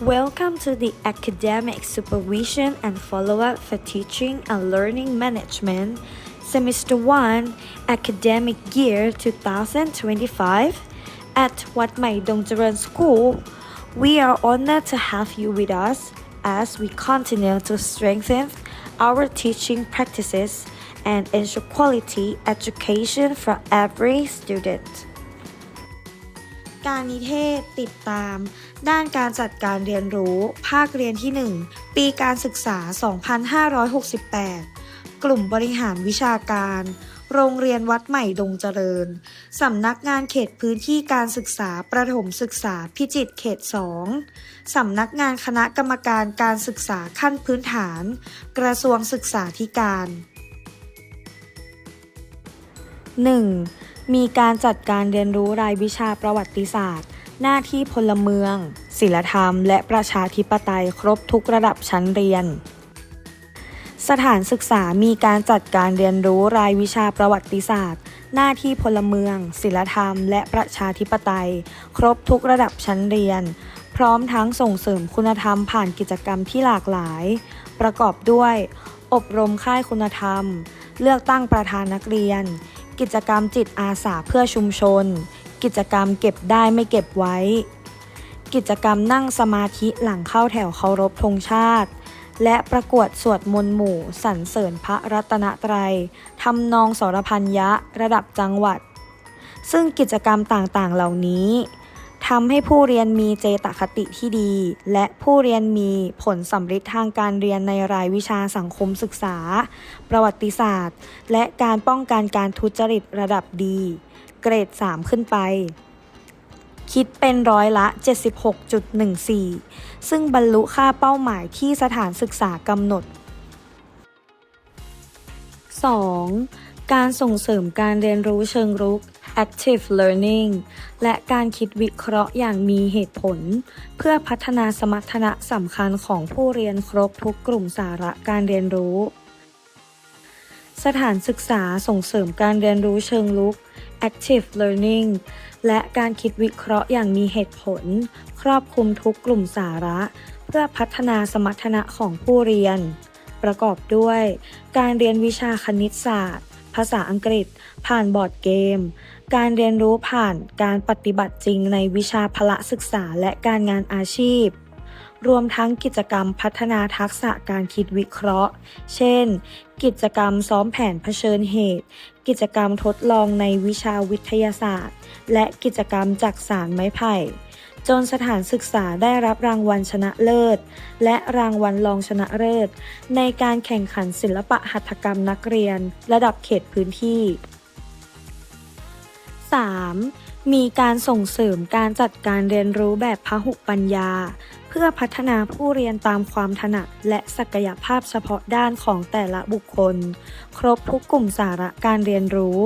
Welcome to the Academic Supervision and Follow-up for Teaching and Learning Management, Semester 1, Academic Year 2025 at Wat Mai Dong Jaran School. We are honored to have you with us as we continue to strengthen our teaching practices and ensure quality education for every student. การนิเทศติดตาม ด้านการจัดการเรียนรู้ ภาคเรียนที่ 1 ปีการศึกษา 2568 กลุ่มบริหารวิชาการ โรงเรียนวัดใหม่ดงเจริญ สำนักงานเขตพื้นที่การศึกษาประถมศึกษาพิจิตรเขต 2 สำนักงานคณะกรรมการการศึกษาขั้นพื้นฐาน กระทรวงศึกษาธิการ 1. มีการจัดการเรียนรู้รายวิชาประวัติศาสตร์ หน้าที่พลเมือง ศิลธรรม และประชาธิปไตยครบทุกระดับชั้นเรียน สถานศึกษามีการจัดการเรียนรู้รายวิชาประวัติศาสตร์ หน้าที่พลเมือง ศิลธรรม และประชาธิปไตย ครบทุกระดับชั้นเรียน พร้อมทั้งส่งเสริมคุณธรรมผ่านกิจกรรมที่หลากหลาย ประกอบด้วย อบรมค่ายคุณธรรม เลือกตั้งประธานนักเรียน กิจกรรมจิตอาสาเพื่อชุมชน กิจกรรมเก็บได้ไม่เก็บไว้ กิจกรรมนั่งสมาธิหลังเข้าแถวเคารพธงชาติ และประกวดสวดมนต์หมู่สรรเสริญพระรัตนตรัยทำนองสรพันยะระดับจังหวัด ซึ่งกิจกรรมต่างๆเหล่านี้ ทำให้ผู้เรียนมีเจตคติที่ดี และผู้เรียนมีผลสำฤทธิ์ทางการเรียนในรายวิชาสังคมศึกษา ประวัติศาสตร์ และการป้องกันการทุจริตระดับดี เกรด 3 ขึ้นไป คิดเป็นร้อยละ 76.14 ซึ่งบรรลุค่าเป้าหมายที่สถานศึกษากำหนด 2. การส่งเสริมการเรียนรู้เชิงรุก active learning และการคิดวิเคราะห์อย่างมีเหตุผล เพื่อพัฒนาสมรรถนะสำคัญของผู้เรียนครบทุกกลุ่มสาระการเรียนรู้ สถานศึกษาส่งเสริมการเรียนรู้เชิงลุก active learning และการคิดวิเคราะห์อย่างมีเหตุผล ครอบคลุมทุกกลุ่มสาระ เพื่อพัฒนาสมรรถนะของผู้เรียน ประกอบด้วย การเรียนวิชาคณิตศาสตร์ ภาษาอังกฤษ ผ่านบอร์ดเกม การเรียนรู้ผ่านการปฏิบัติจริงในวิชาพละศึกษาและการงานอาชีพ รวมทั้งกิจกรรมพัฒนาทักษะการคิดวิเคราะห์ เช่น กิจกรรมซ้อมแผนเผชิญเหตุ กิจกรรมทดลองในวิชาวิทยาศาสตร์ และกิจกรรมจักสารไม้ไผ่จนสถานศึกษาได้รับรางวัลชนะเลิศ และรางวัลรองชนะเลิศ ในการแข่งขันศิลปะหัตถกรรมนักเรียน ระดับเขตพื้นที่ 3. มีการส่งเสริมการจัดการเรียนรู้แบบพหุปัญญา เพื่อพัฒนาผู้เรียนตามความถนัดและศักยภาพเฉพาะด้านของแต่ละบุคคล ครบทุกกลุ่มสาระการเรียนรู้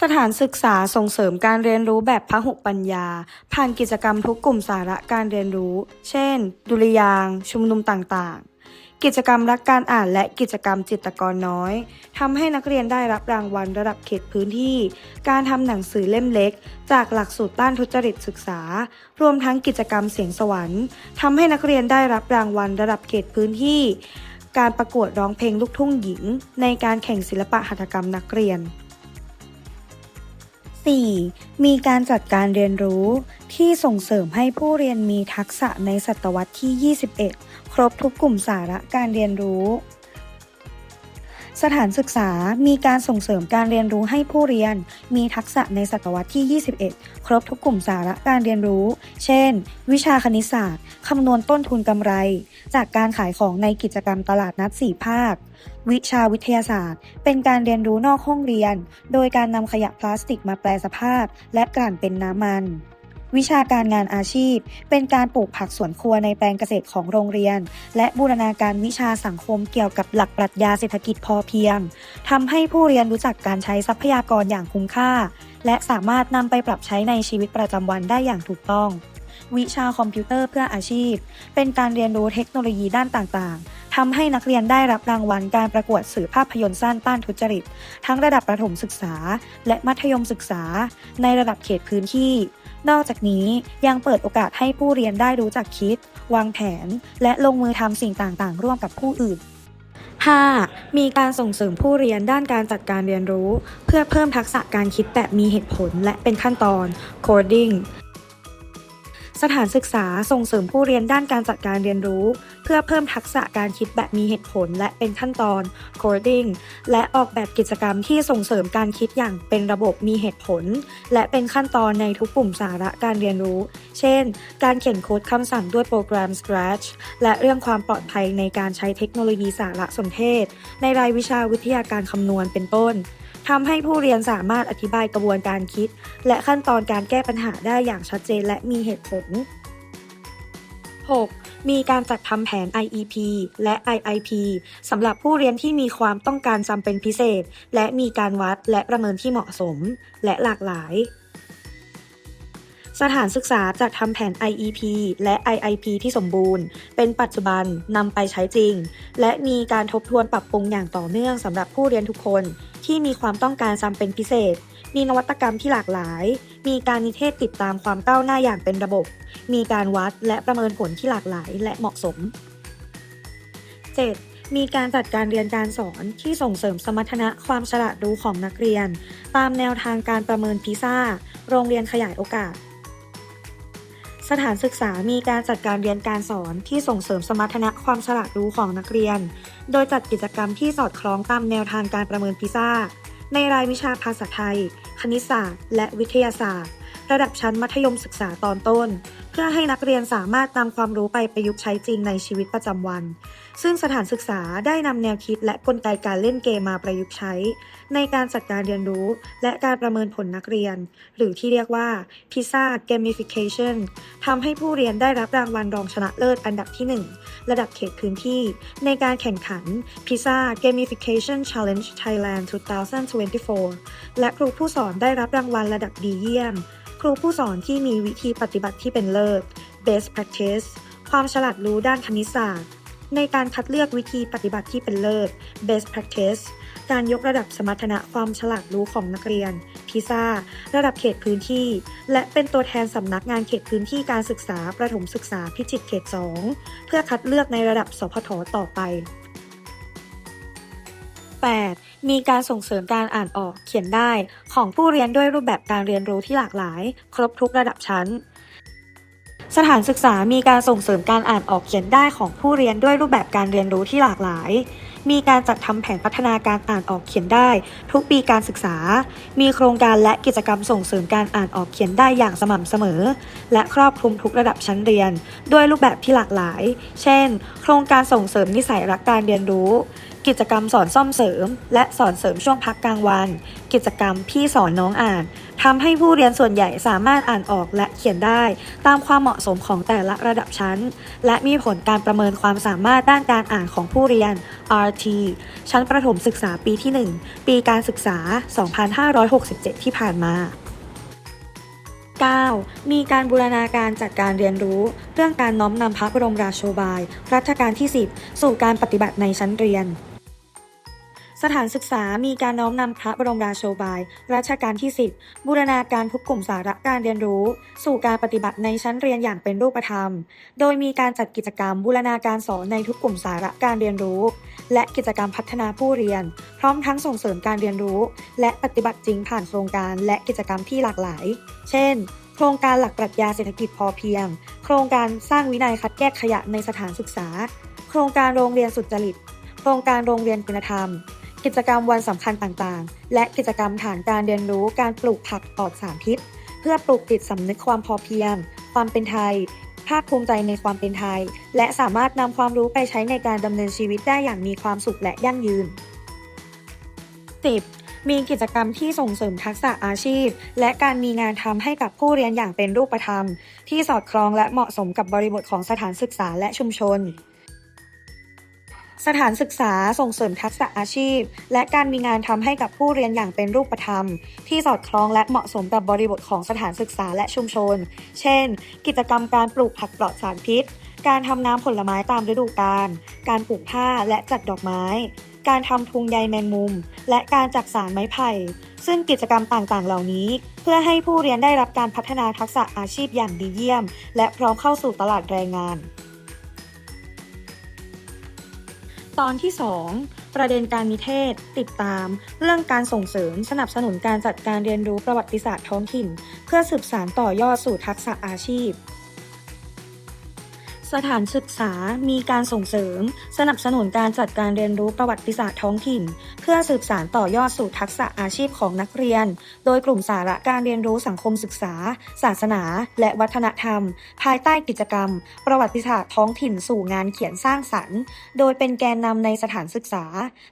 สถานศึกษาส่งเสริมการเรียนรู้แบบพหุปัญญา ผ่านกิจกรรมทุกกลุ่มสาระการเรียนรู้ เช่น ดุริยาง ชุมนุมต่างๆ กิจกรรมรักการอ่านและกิจกรรมจิตกรน้อยทำให้นักเรียนได้รับรางวัลระดับเขตพื้นที่ การทำหนังสือเล่มเล็ก จากหลักสูตรต้านทุจริตศึกษา รวมทั้งกิจกรรมเสียงสวรรค์ทำให้นักเรียนได้รับรางวัลระดับเขตพื้นที่ การประกวดร้องเพลงลูกทุ่งหญิง ในการแข่งศิลปะหัตถกรรมนักเรียน 4. มีการจัดการเรียนรู้ที่ส่งเสริมให้ผู้เรียนมีทักษะในศตวรรษที่ 21 ครบทุกกลุ่มสาระการเรียนรู้ สถานศึกษามีการส่งเสริมการเรียนรู้ให้ผู้เรียน มีทักษะในศตวรรษที่ 21 ครบทุกกลุ่มสาระการเรียนรู้ เช่น วิชาคณิตศาสตร์คำนวณต้นทุนกำไร จากการขายของในกิจกรรมตลาดนัด4ภาค วิชาวิทยาศาสตร์ เป็นการเรียนรู้นอกห้องเรียน โดยการนำขยะพลาสติกมาแปลสภาพ และกลั่นเป็นน้ำมัน วิชาการงานอาชีพ เป็นการปลูกผักสวนครัวในแปลงเกษตรของโรงเรียน และบูรณาการวิชาสังคมเกี่ยวกับหลักปรัชญาเศรษฐกิจพอเพียงทำให้ผู้เรียนรู้จักการใช้ทรัพยากรอย่างคุ้มค่า และสามารถนำไปปรับใช้ในชีวิตประจำวันได้อย่างถูกต้องวิชาคอมพิวเตอร์เพื่ออาชีพ เป็นการเรียนรู้เทคโนโลยีด้านต่างๆ ทำให้นักเรียนได้รับรางวัลการประกวดสื่อภาพยนตร์สั้นต้านทุจริต ทั้งระดับประถมศึกษา และมัธยมศึกษา ในระดับเขตพื้นที่ นอกจากนี้ยังเปิดโอกาสให้ผู้เรียนได้รู้จักคิด วางแผน และลงมือทำสิ่งต่างๆ ร่วมกับผู้อื่น 5. มีการส่งเสริมผู้เรียนด้านการจัดการเรียนรู้ เพื่อเพิ่มทักษะการคิดแบบมีเหตุผลและเป็นขั้นตอน coding สถานศึกษาส่งเสริมผู้เรียนด้านการจัดการเรียนรู้ เพื่อเพิ่มทักษะการคิดแบบมีเหตุผลและเป็นขั้นตอน coding และออกแบบกิจกรรมที่ส่งเสริมการคิดอย่างเป็นระบบมีเหตุผล และเป็นขั้นตอนในทุกปุ่มสาระการเรียนรู้ เช่น การเขียนโค้ดคำสั่งด้วยโปรแกรม Scratch และเรื่องความปลอดภัยในการใช้เทคโนโลยีสารสนเทศ ในรายวิชาวิทยาการคำนวณเป็นต้น ทำให้ผู้เรียนสามารถอธิบายกระบวนการคิด และขั้นตอนการแก้ปัญหาได้อย่างชัดเจนและมีเหตุผล 6. มีการจัดทำแผน IEP และ IIP สำหรับผู้เรียนที่มีความต้องการจำเป็นพิเศษ และมีการวัดและประเมินที่เหมาะสม และหลากหลาย สถานศึกษาจัดทำแผน IEP และ IIP ที่สมบูรณ์ เป็นปัจจุบันนำไปใช้จริง และมีการทบทวนปรับปรุงอย่างต่อเนื่องสำหรับผู้เรียนทุกคน ที่มีความต้องการจำเป็นพิเศษ มีนวัตกรรมที่หลากหลาย มีการนิเทศติดตามความก้าวหน้าอย่างเป็นระบบ มีการวัดและประเมินผลที่หลากหลายและเหมาะสม 7. มีการจัดการเรียนการสอนที่ส่งเสริมสมรรถนะความฉลาดรู้ของนักเรียน ตามแนวทางการประเมินพิซ่า โรงเรียนขยายโอกาส สถานศึกษามีการจัดการเรียนการสอนที่ส่งเสริมสมรรถนะความฉลาดรู้ของนักเรียน โดยจัดกิจกรรมที่สอดคล้องตามแนวทางการประเมินพิซ่า ในรายวิชาภาษาไทย คณิตศาสตร์ และวิทยาศาสตร์ ระดับชั้นมัธยมศึกษาตอนต้น เพื่อให้นักเรียนสามารถนำความรู้ไปประยุกต์ใช้จริงในชีวิตประจำวัน ซึ่งสถานศึกษาได้นำแนวคิดและกลไกการเล่นเกมมาประยุกต์ใช้ ในการจัดการเรียนรู้ และการประเมินผลนักเรียน หรือที่เรียกว่า PISA Gamification ทำให้ผู้เรียนได้รับรางวัลรองชนะเลิศอันดับที่ 1 ระดับเขตพื้นที่ ในการแข่งขัน PISA Gamification Challenge Thailand 2024 และครูผู้สอนได้รับรางวัลระดับดีเยี่ยม ครูผู้สอนที่มีวิธีปฏิบัติที่เป็นเลิศ Best Practice ความฉลาดรู้ด้านคณิตศาสตร์ ในการคัดเลือกวิธีปฏิบัติที่เป็นเลิศ Best Practice การยกระดับสมรรถนะความฉลาดรู้ของนักเรียน PISA ระดับเขตพื้นที่ และเป็นตัวแทนสำนักงานเขตพื้นที่การศึกษาประถมศึกษาพิจิตรเขต 2 เพื่อคัดเลือกในระดับสพทต่อไป 8. มีการส่งเสริมการอ่านออกเขียนได้ ของผู้เรียนด้วยรูปแบบการเรียนรู้ที่หลากหลาย ครบทุกระดับชั้น สถานศึกษามีการส่งเสริมการอ่านออกเขียนได้ของผู้เรียนด้วยรูปแบบการเรียนรู้ที่หลากหลาย มีการจัดทำแผนพัฒนาการอ่านออกเขียนได้ ทุกปีการศึกษา มีโครงการและกิจกรรมส่งเสริมการอ่านออกเขียนได้อย่างสม่ำเสมอ และครอบคลุมทุกระดับชั้นเรียน ด้วยรูปแบบที่หลากหลาย เช่น โครงการส่งเสริมนิสัยรักการเรียนรู้ กิจกรรมสอนซ่อมเสริม และสอนเสริมช่วงพักกลางวัน กิจกรรมพี่สอนน้องอ่านทำให้ผู้เรียนส่วนใหญ่สามารถอ่านออกและเขียนได้ ตามความเหมาะสมของแต่ละระดับชั้น และมีผลการประเมินความสามารถด้านการอ่านของผู้เรียน RT ชั้นประถมศึกษาปีที่ 1 ปีการศึกษา 2567 ที่ผ่านมา 9. มีการบูรณาการจัดการเรียนรู้ เรื่องการน้อมนำพระบรมราโชบาย รัชกาลที่ 10 สู่การปฏิบัติในชั้นเรียน สถานศึกษามีการน้อมนำพระบรมราโชบาย รัชกาลที่ 10 บูรณาการทุกกลุ่มสาระการเรียนรู้ สู่การปฏิบัติในชั้นเรียนอย่างเป็นรูปธรรม โดยมีการจัดกิจกรรมบูรณาการสอนในทุกกลุ่มสาระการเรียนรู้ และกิจกรรมพัฒนาผู้เรียน พร้อมทั้งส่งเสริมการเรียนรู้ และปฏิบัติจริงผ่านโครงการและกิจกรรมที่หลากหลาย เช่น โครงการหลักปรัชญาเศรษฐกิจพอเพียง โครงการสร้างวินัยคัดแยกขยะในสถานศึกษา โครงการโรงเรียนสุจริต โครงการโรงเรียนคุณธรรม กิจกรรมวันสำคัญต่างๆ และกิจกรรมฐานการเรียนรู้การปลูกผักปลอดสารพิษ เพื่อปลูกติดสำนึกความพอเพียง ความเป็นไทย ภาคภูมิใจในความเป็นไทย และสามารถนำความรู้ไปใช้ในการดำเนินชีวิตได้อย่างมีความสุขและยั่งยืน 10. มีกิจกรรมที่ส่งเสริมทักษะอาชีพ และการมีงานทำให้กับผู้เรียนอย่างเป็นรูปธรรม ที่สอดคล้องและเหมาะสมกับบริบทของสถานศึกษาและชุมชน สถานศึกษาส่งเสริมทักษะอาชีพ และการมีงานทำให้กับผู้เรียนอย่างเป็นรูปธรรม ที่สอดคล้องและเหมาะสมกับบริบทของสถานศึกษาและชุมชน เช่น กิจกรรมการปลูกผักปลอดสารพิษ การทำน้ำผลไม้ตามฤดูกาลการปลูกผ้าและจัดดอกไม้ การทำทุงใยแมงมุม และการจักสารไม้ไผ่ ซึ่งกิจกรรมต่างๆ เหล่านี้ เพื่อให้ผู้เรียนได้รับการพัฒนาทักษะอาชีพอย่างดีเยี่ยม และพร้อมเข้าสู่ตลาดแรงงาน ตอนที่ 2 ประเด็นการมีเทศ ติดตาม เรื่องการส่งเสริมสนับสนุนการจัดการเรียนรู้ประวัติศาสตร์ท้องถิ่น เพื่อสืบสานต่อยอดสู่ทักษะอาชีพ สถานศึกษามีการส่งเสริม สนับสนุนการจัดการเรียนรู้ประวัติศาสตร์ท้องถิ่น เพื่อสืบสานต่อยอดสู่ทักษะอาชีพของนักเรียน โดยกลุ่มสาระการเรียนรู้สังคมศึกษา ศาสนา และวัฒนธรรม ภายใต้กิจกรรม ประวัติศาสตร์ท้องถิ่นสู่งานเขียนสร้างสรรค์ โดยเป็นแกนนำในสถานศึกษา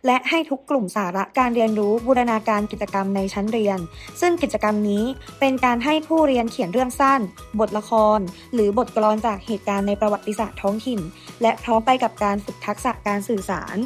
และให้ทุกกลุ่มสาระการเรียนรู้บูรณาการกิจกรรมในชั้นเรียน ซึ่งกิจกรรมนี้เป็นการให้ผู้เรียนเขียนเรื่องสั้น บทละคร หรือบทกลอนจากเหตุการณ์ในประวัติศาสตร์ท้องถิ่น และพร้อมไปกับการฝึกทักษะการสื่อสาร